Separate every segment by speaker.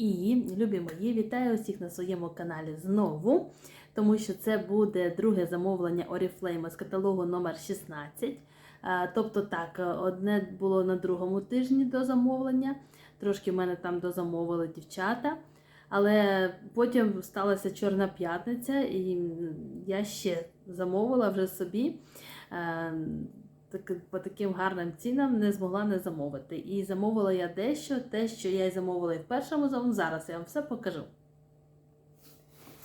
Speaker 1: І, любі мої, вітаю усіх на своєму каналі знову, тому що це буде друге замовлення Oriflame з каталогу номер 16. Е, Тобто так, одне було на другому тижні до замовлення, трошки в мене там дозамовили дівчата. Але потім сталася Чорна п'ятниця, і я ще замовила вже собі. Е, по таким гарним цінам не змогла не замовити. І замовила я дещо, те, що я і замовила і в першому замовленні. Зараз я вам все покажу.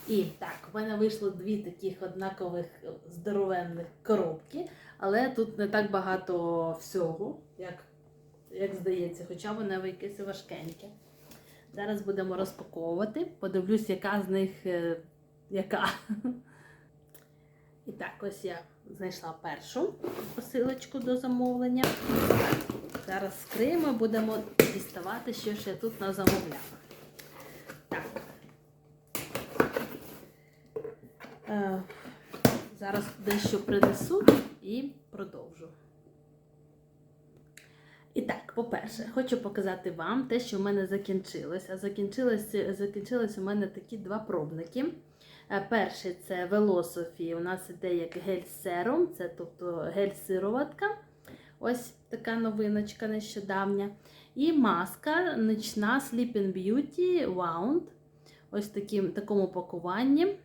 Speaker 1: І так, в мене вийшло дві таких однакових здоровенних коробки, але тут не так багато всього, як, як здається, хоча воно якесь важкеньке. Зараз будемо розпаковувати. Подивлюсь, яка з них е, яка. І так, ось я знайшла першу посилочку до замовлення. Зараз скриємо, будемо діставати, що ж я тут назамовляла. Так. Е, зараз дещо принесу і продовжу. І так, по-перше, хочу показати вам те, що в мене закінчилось. А закінчилось, у мене такі два пробники. Е, Перший це Velosophy, у нас іде як гель-серум, це тобто гель-сироватка. Ось така новиночка нещодавня. І маска нічна Sleeping Beauty Wound. Ось таким, такому пакуванні.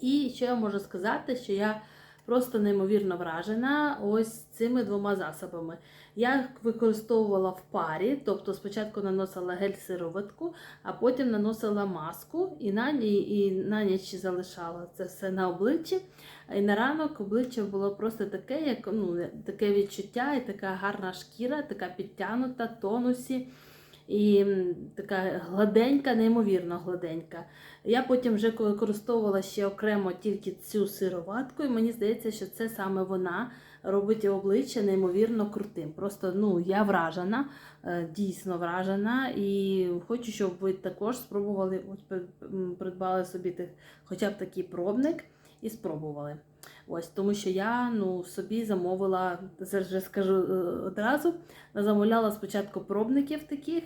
Speaker 1: І що я можу сказати, що я просто неймовірно вражена ось цими двома засобами. Я їх використовувала в парі, тобто спочатку наносила гель-сироватку, а потім наносила маску і на, і, на ніч залишала це все на обличчі. І на ранок обличчя було просто таке, як ну, таке відчуття, і така гарна шкіра, така підтягнута, тонусі. І така гладенька, неймовірно гладенька. Я потім вже використовувала ще окремо тільки цю сироватку, і мені здається, що це саме вона робить обличчя неймовірно крутим. Просто ну, я вражена, е, дійсно вражена, і хочу, щоб ви також спробували, придбали собі хоча б такий пробник і спробували. Ось, тому що я ну, собі замовила, це вже скажу е, одразу, замовляла спочатку пробників таких.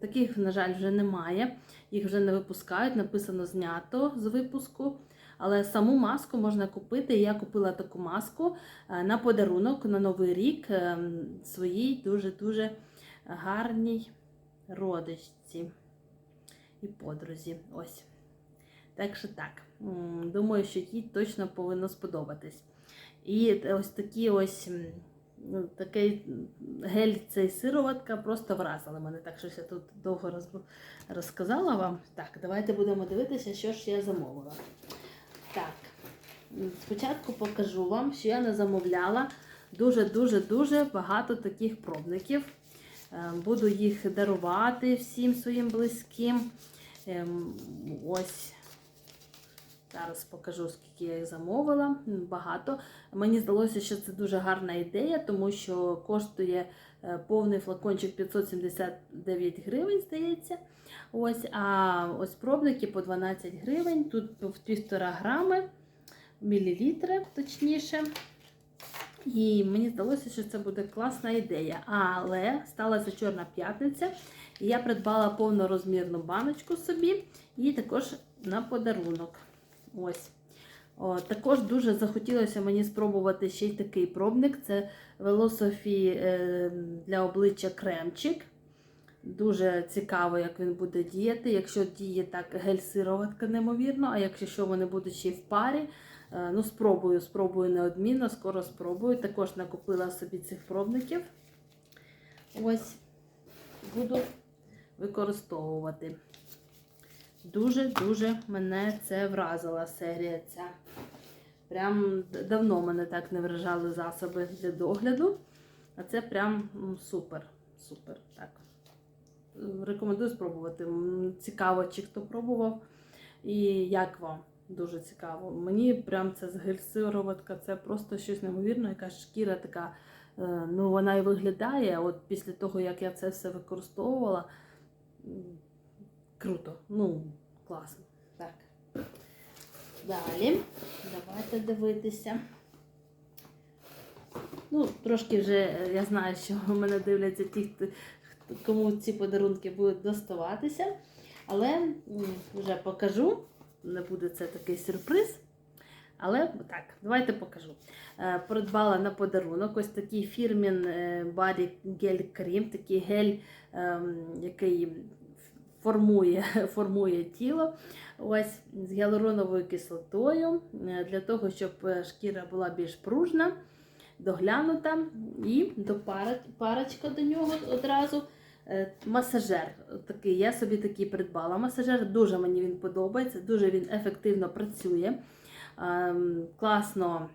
Speaker 1: Таких, на жаль, вже немає. Їх вже не випускають, написано знято з випуску. Але саму маску можна купити. Я купила таку маску е, на подарунок на Новий рік е, своїй дуже-дуже гарній родичці і подрузі. Ось. Так що так. Думаю, що їй точно повинно сподобатись. І ось такі ось ну, такий гель цей сироватка просто вразила мене. Так що я тут довго розб- розказала вам. Так, давайте будемо дивитися, що ж я замовила. Так, спочатку покажу вам, що я не замовляла дуже-дуже-дуже багато таких пробників. Е, Буду їх дарувати всім своїм близьким. Ем, Ось. Зараз покажу, скільки я їх замовила. Багато. Мені здалося, що це дуже гарна ідея, тому що коштує е, повний флакончик 579 гривень, здається. Ось, а ось пробники по 12 гривень. Тут в 1,5 грами, мілілітри, точніше. І мені здалося, що це буде класна ідея. Але сталася Чорна п'ятниця, і я придбала повнорозмірну баночку собі і також на подарунок. Ось. О, також дуже захотілося мені спробувати ще й такий пробник. Це Velosophy е, для обличчя кремчик. Дуже цікаво, як він буде діяти. Якщо діє так гель-сироватка, неймовірно, а якщо вони будуть ще й в парі, е, ну спробую, спробую неодмінно, скоро спробую. Також накупила собі цих пробників. Ось буду використовувати. Дуже-дуже мене це вразила серія ця. Прям давно мене так не вражали засоби для догляду. А це прям супер. Супер. Так. Рекомендую спробувати. Цікаво, чи хто пробував. І як вам? Дуже цікаво. Мені прям це з гельсироватка, це просто щось неймовірне, якась шкіра така. е, Ну, вона і виглядає. От після того, як я це все використовувала, круто. Ну, класно. Так. Далі. Давайте дивитися. Ну, трошки вже е, я знаю, що мене дивляться ті, кому ці подарунки будуть доставатися. Але вже покажу. Не буде це такий сюрприз. Але так, давайте покажу. Е, Придбала на подарунок ось такий фірмін е, Body Gel Cream, такий гель, ем, який формує, формує тіло. Ось з гіалуроновою кислотою е, для того, щоб е, шкіра була більш пружна, доглянута. І до парочка до нього одразу. е, Масажер такий, я собі такий придбала. Масажер дуже мені він подобається, дуже він ефективно працює, ем, класно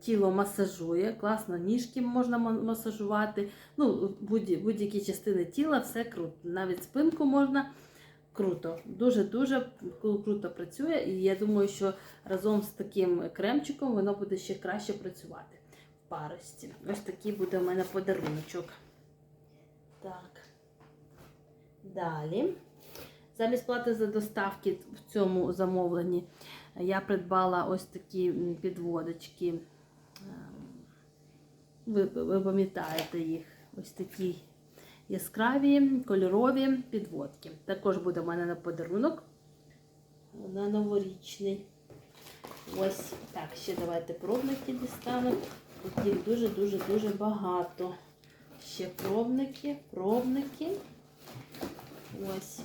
Speaker 1: тіло масажує, класно ніжки можна масажувати. Ну, будь- будь-які частини тіла, все круто. Навіть спинку можна круто. Дуже-дуже круто працює. І я думаю, що разом з таким кремчиком воно буде ще краще працювати в парості. Ось такий буде у мене подаруночок. Так. Далі. Замість плати за доставки в цьому замовленні я придбала ось такі підводочки. Ем, Ви, ви пам'ятаєте їх. Ось такі яскраві кольорові підводки. Також буде в мене на подарунок на новорічний. Ось так, ще давайте пробники дістану. Їх дуже-дуже-дуже багато. Ще пробники, пробники. Ось.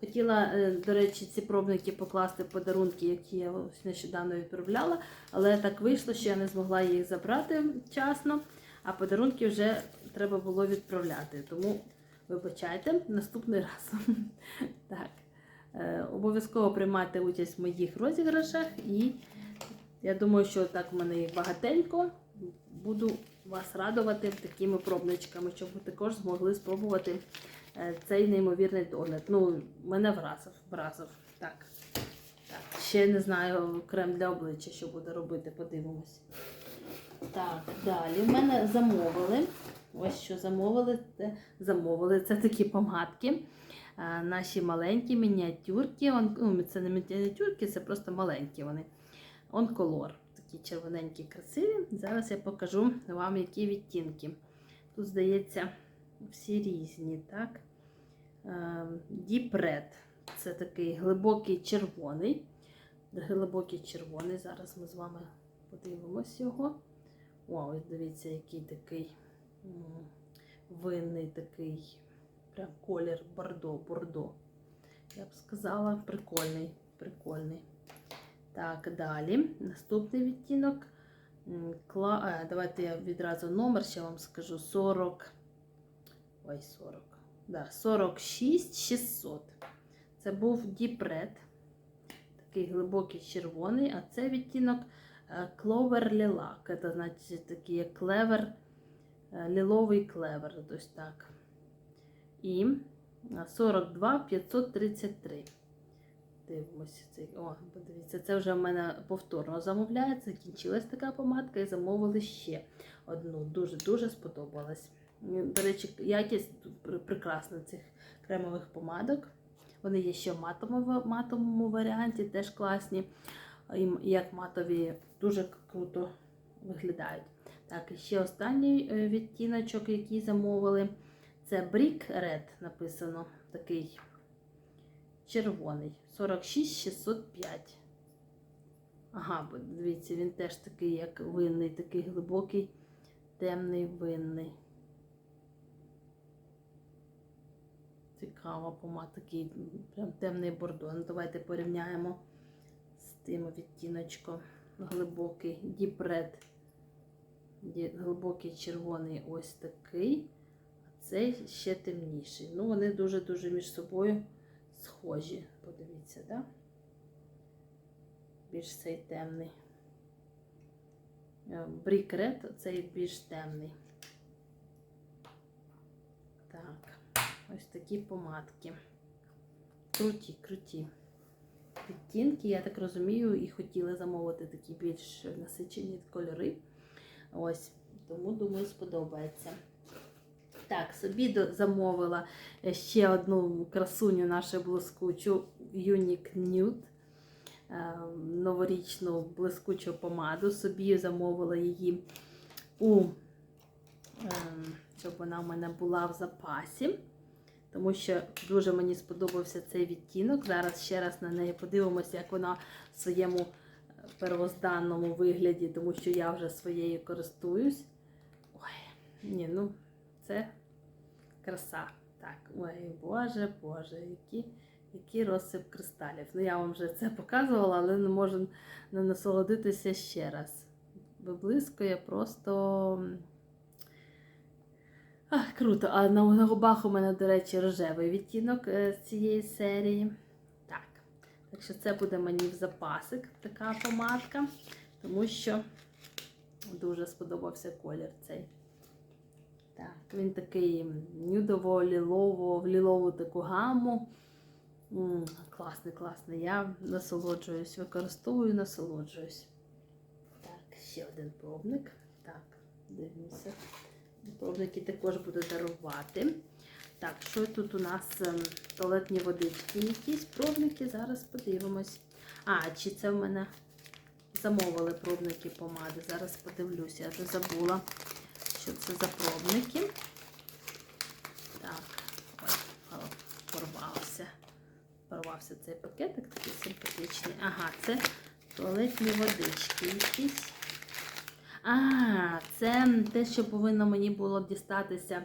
Speaker 1: Хотіла, е, до речі, ці пробники покласти в подарунки, які я нещодавно відправляла, але так вийшло, що я не змогла їх забрати вчасно, а подарунки вже треба було відправляти. Тому вибачайте, наступний раз. Так. Е, Обов'язково приймати участь в моїх розіграшах, і я думаю, що так в мене їх багатенько. Буду вас радувати такими пробничками, щоб ви також змогли спробувати цей неймовірний догляд. Ну, мене вразив, вразив. Так. так. Ще не знаю крем для обличчя, що буду робити, подивимось. Так, далі в мене замовили. Ось що замовили. Замовили. Це такі помадки. Наші маленькі мініатюрки. Ну, це не мініатюрки, це просто маленькі вони. Онколор. Такі червоненькі, красиві. Зараз я покажу вам, які відтінки. Тут, здається, всі різні, так? Deep Red. Це такий глибокий червоний. Глибокий червоний. Зараз ми з вами подивимось його. О, дивіться, який такий винний такий прям колір бордо, бордо. Я б сказала, прикольний, прикольний. Так, далі. Наступний відтінок. Кла... Давайте я відразу номер ще вам скажу. 40. Ой, 40. Да, 46 600. Це був Red. Такий глибокий червоний, а це відтінок е, Clover Lilac. Це значить такий клевер, е, ліловий клевер. Ось так. І е, 42 533. Дивимося цей. О, подивіться, це вже в мене повторно замовляється. Закінчилась така помадка і замовили ще одну. Дуже-дуже сподобалась. До речі, якість прекрасна цих кремових помадок. Вони є ще в матовому, варіанті, теж класні. І як матові дуже круто виглядають. Так, і ще останній е, відтіночок, який замовили. Це Brick Red написано. Такий червоний. 46 605. Ага, дивіться, він теж такий, як винний, такий глибокий, темний винний. Цікава помада, такий прям темний бордо. Ну, давайте порівняємо з тим відтіночком. Глибокий Red. Глибокий червоний ось такий. А цей ще темніший. Ну, вони дуже-дуже між собою схожі. Подивіться? Да? Більш цей темний. Брік Ред, цей більш темний. Так, ось такі помадки. Круті, круті. Відтінки, я так розумію, і хотіли замовити такі більш насичені кольори. Ось, тому, думаю, сподобається. Так, собі замовила ще одну красуню нашу блискучу Unique Nude. е, Новорічну блискучу помаду. Собі замовила її у ем, щоб вона в мене була в запасі. Тому що дуже мені сподобався цей відтінок. Зараз ще раз на неї подивимося, як вона в своєму е, первозданному вигляді, тому що я вже своєю користуюсь. Ой, ні, ну це краса. Так, ой, Боже, Боже, які, який розсип кристалів. Ну, я вам вже це показувала, але не можу не насолодитися ще раз. Виблискує просто. М, Ах, круто. А на, на губах у мене, до речі, рожевий відтінок е, з цієї серії. Так. Так що це буде мені в запасик така помадка, тому що дуже сподобався колір цей. Так, він такий нюдово лілово в лілову таку гаму. М, класний, класний. Я насолоджуюсь, використовую, насолоджуюсь. Так, ще один пробник. Так, дивимося. Пробники також буду дарувати. Так, що тут у нас ем, туалетні водички, якісь пробники, зараз подивимось. А, чи це в мене замовили пробники помади? Зараз подивлюся, я вже забула, що це за пробники. Так, порвався. Порвався цей пакетик, такий симпатичний. Ага, це туалетні водички якісь. А, це те, що повинно мені було дістатися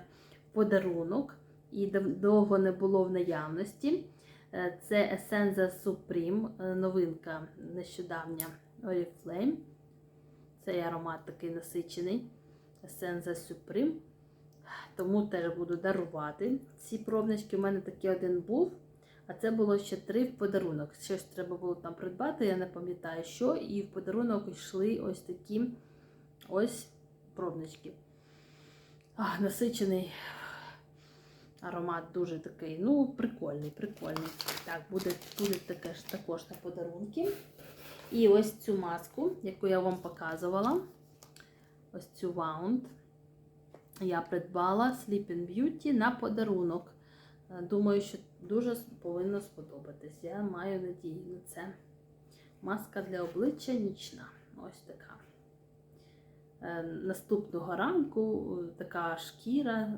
Speaker 1: в подарунок, і довго не було в наявності. Е, Це Essenza Supreme, е, новинка нещодавня Oriflame. Цей аромат такий насичений. Essenza Supreme. Тому теж буду дарувати ці пробнички. У мене такий один був, а це було ще три в подарунок. Щось треба було там придбати, я не пам'ятаю що. І в подарунок йшли ось такі ось пробнички. А, насичений аромат дуже такий, ну, прикольний, прикольний. Так, буде, буде таке ж також на подарунки. І ось цю маску, яку я вам показувала. Ось цю Wound. Я придбала Sleeping Beauty на подарунок. Е, Думаю, що дуже повинно сподобатись. Я маю надію на це. Маска для обличчя нічна. Ось така. Е, Наступного ранку е, така шкіра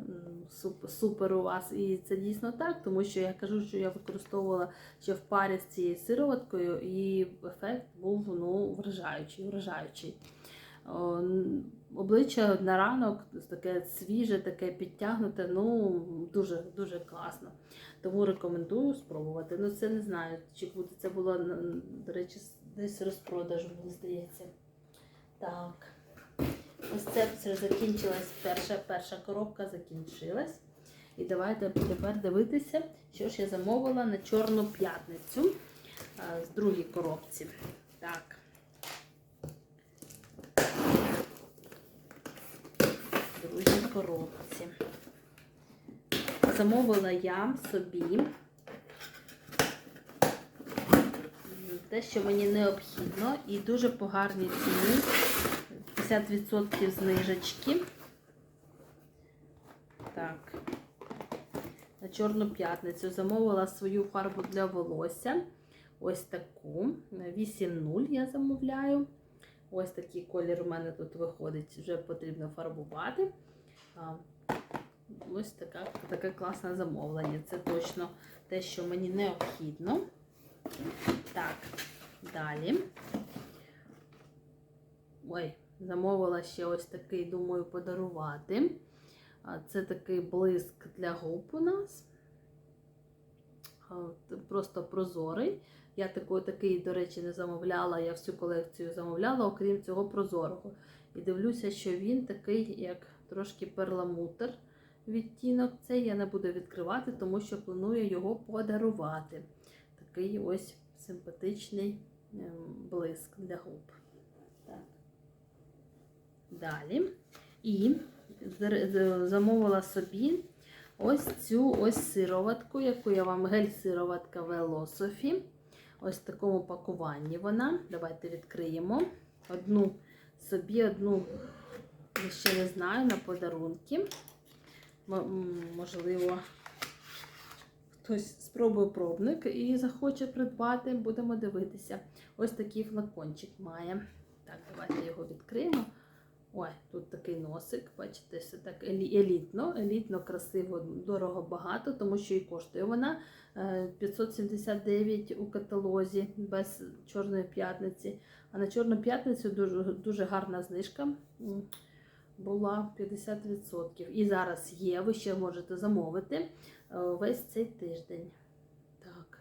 Speaker 1: супер у вас. І це дійсно так, тому що я кажу, що я використовувала ще в парі з цією сироваткою, і ефект був ну, вражаючий, вражаючий. Обличчя на ранок таке свіже, таке підтягнуте, ну дуже дуже класно. Тому рекомендую спробувати. Ну це не знаю, чи буде це було до речі, десь розпродажу, мені здається. Так. Ось це все закінчилась перша, перша коробка закінчилась. І давайте тепер дивитися, що ж я замовила на Чорну п'ятницю з другій коробці. Так. Другій коробці. Замовила я собі те, що мені необхідно, і дуже по гарній ціні. 50% знижечки. Так. На Чорну п'ятницю замовила свою фарбу для волосся. Ось таку. 8.0 я замовляю. Ось такий колір у мене тут виходить, вже потрібно фарбувати. Ось така, таке класне замовлення. Це точно те, що мені необхідно. Так, далі. Ой, замовила ще ось такий, думаю, подарувати. Це такий блиск для губ у нас. Просто прозорий. Я такий, такий, до речі, не замовляла, я всю колекцію замовляла, окрім цього прозорого. І дивлюся, що він такий, як трошки перламутр відтінок. Цей я не буду відкривати, тому що планую його подарувати. Такий ось симпатичний ем, блиск для губ. Далі. І замовила собі ось цю ось сироватку, яку я вам гель-сироватка Велософі. Ось в такому пакуванні вона. Давайте відкриємо. Одну собі, одну, я ще не знаю, на подарунки. Можливо, хтось спробує пробник і захоче придбати, будемо дивитися. Ось такий флакончик має. Так, давайте його відкриємо. Ой, тут такий носик, бачите, все так елітно, елітно, красиво, дорого, багато, тому що і коштує вона е, 579 у каталозі без Чорної п'ятниці. А на Чорну п'ятницю дуже, дуже гарна знижка була 50%. І зараз є, ви ще можете замовити е, весь цей тиждень. Так.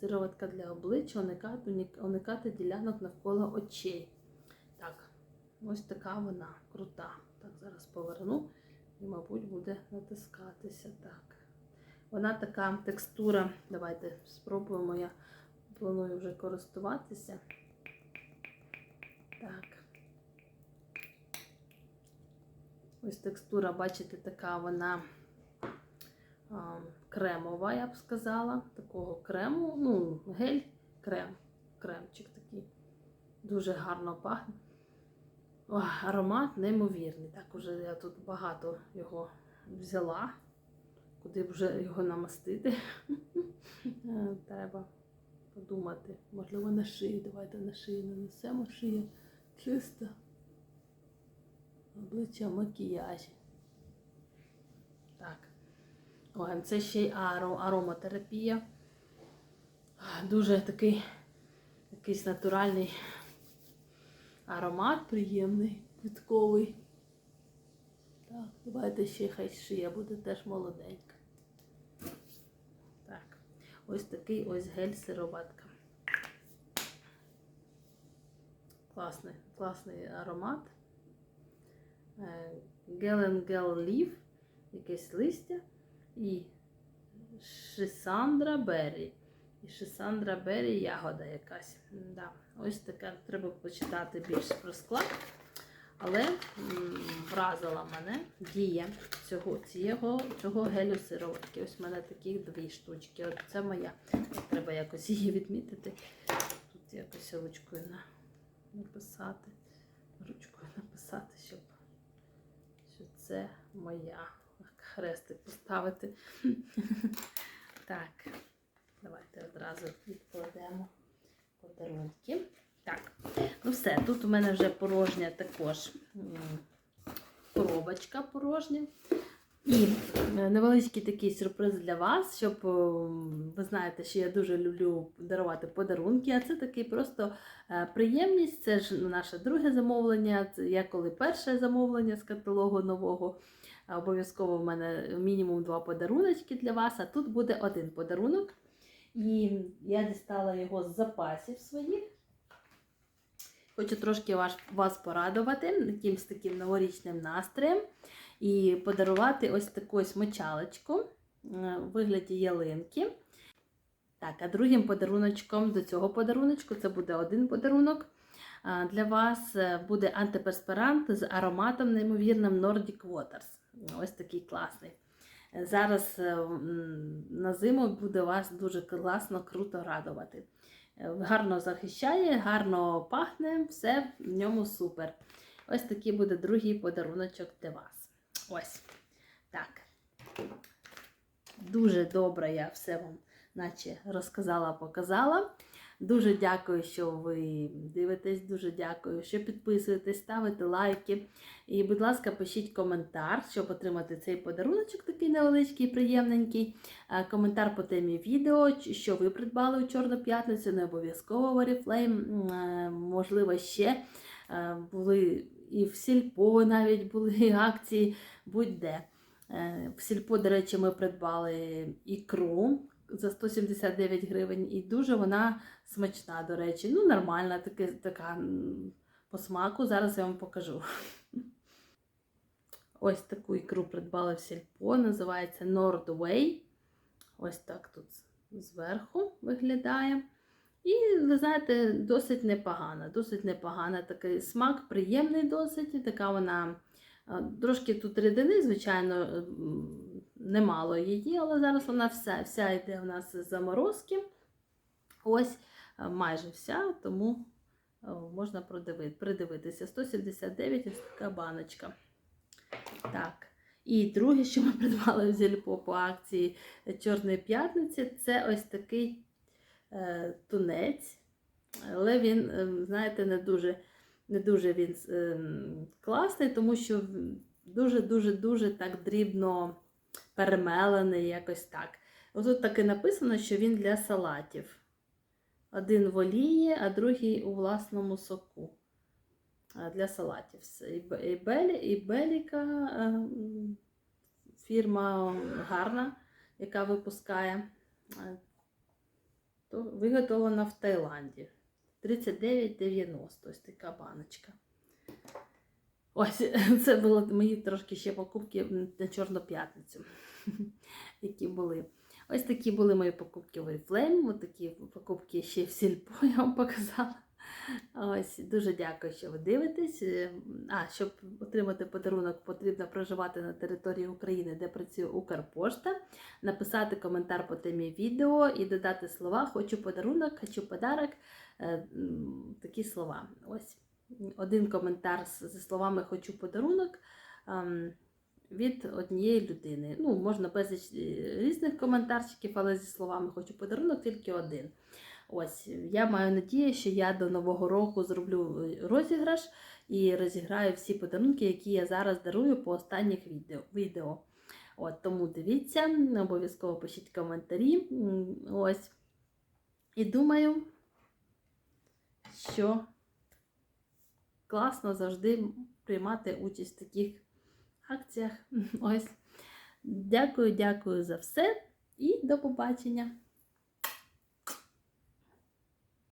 Speaker 1: Сироватка для обличчя, уникати, уникати ділянок навколо очей. Ось така вона крута. Так, зараз поверну і, мабуть, буде натискатися. Так. Вона така текстура. Давайте спробуємо. Я планую вже користуватися. Так. Ось текстура, бачите, така вона а, кремова, я б сказала. Такого крему, ну, гель, крем, кремчик такий. Дуже гарно пахне. Ой, аромат неймовірний. Так, уже я тут багато його взяла. Куди б вже його намастити? Е, Треба подумати. Можливо, на шию. Давайте на шию нанесемо шия чиста. Обличчя в макіяжі. Так. Ой, це ще й аро, ароматерапія. Дуже такий якийсь натуральний аромат приємний, квітковий. Так, давайте ще хай шия буде теж молоденька. Так, ось такий ось гель сироватка. Класний, класний аромат. Е, Гелен Гел Лів, якесь листя і Шисандра Беррі. І Шисандра Беррі ягода якась. Да. Ось таке треба почитати більше про склад. Але вразила мене дія цього, цього, цього гелю сироватки. Ось в мене таких дві штучки. От це моя. Треба якось її відмітити. Тут якось ручкою на, написати. Ручкою написати, щоб що це моя. Хрестик поставити. Так, давайте одразу відкладемо подарунки. Так, ну все, тут у мене вже порожня також коробочка порожня. І е, невеличкий такий сюрприз для вас, щоб ви знаєте, що я дуже люблю дарувати подарунки, а це такий просто е, приємність. Це ж наше друге замовлення. Я коли перше замовлення з каталогу нового. Обов'язково в мене мінімум два подаруночки для вас, а тут буде один подарунок. І я дістала його з запасів своїх. Хочу трошки вас, порадувати якимсь таким новорічним настроєм і подарувати ось таку ось мочалочку е, вигляді ялинки. Так, а другим подаруночком до цього подаруночку це буде один подарунок. Для вас е, буде антиперспирант з ароматом неймовірним Nordic Waters. Ось такий класний. Зараз е, на зиму буде вас дуже класно, круто радувати. Е, Гарно захищає, гарно пахне, все в ньому супер. Ось такий буде другий подаруночок для вас. Ось. Так. Дуже добре я все вам наче розказала, показала. Дуже дякую, що ви дивитесь, дуже дякую, що підписуєтесь, ставите лайки. І, будь ласка, пишіть коментар, щоб отримати цей подаруночок, такий невеличкий, приємненький. Е, Коментар по темі відео, що ви придбали у Чорну п'ятницю, не обов'язково в Oriflame, е, можливо, ще е, були і в Сільпо навіть були акції, будь-де. В Сільпо, до речі, ми придбали ікру за 179 гривень, і дуже вона смачна, до речі. Ну, нормальна, таки, така по смаку. Зараз я вам покажу. Ось таку ікру придбали в Сільпо, називається Nordway. Ось так тут зверху виглядає. І, ви знаєте, досить непогана. Досить непогана. Такий смак, приємний досить. Така вона трошки тут рідини, звичайно, немало її, але зараз вона вся, вся йде у нас з заморозки. Ось майже вся, тому можна придивитися. 179 ось така баночка. Так. І друге, що ми придбали в Зільпо по акції Чорної п'ятниці, це ось такий е, тунець. Але він, е, знаєте, не дуже не дуже він ем, класний, тому що дуже-дуже-дуже так дрібно перемелений, якось так. Отут так і написано, що він для салатів. Один в олії, а другий у власному соку. Для салатів. І і Беліка е, фірма гарна, яка випускає. Е, То виготовлена в Таїланді. 39,90. Ось така баночка. Ось, це були мої трошки ще покупки на Чорну п'ятницю, які були. Ось такі були мої покупки в Oriflame, ось такі покупки ще в Сільпо я вам показала. Ось, дуже дякую, що ви дивитесь. Е, А, щоб отримати подарунок, потрібно проживати на території України, де працює Укрпошта, написати коментар по темі відео і додати слова Хочу подарунок, хочу подарок. Е, Такі слова. Ось один коментар зі словами Хочу подарунок ем, від однієї людини. Ну, можна безліч е, різних коментарчиків, але зі словами Хочу подарунок тільки один. Ось, я маю надію, що я до Нового року зроблю е, розіграш і розіграю всі подарунки, які я зараз дарую по останніх відео. От, тому дивіться, обов'язково пишіть коментарі. Ось. І думаю, що класно завжди приймати участь в таких акціях. Ось. Дякую, дякую за все і до побачення!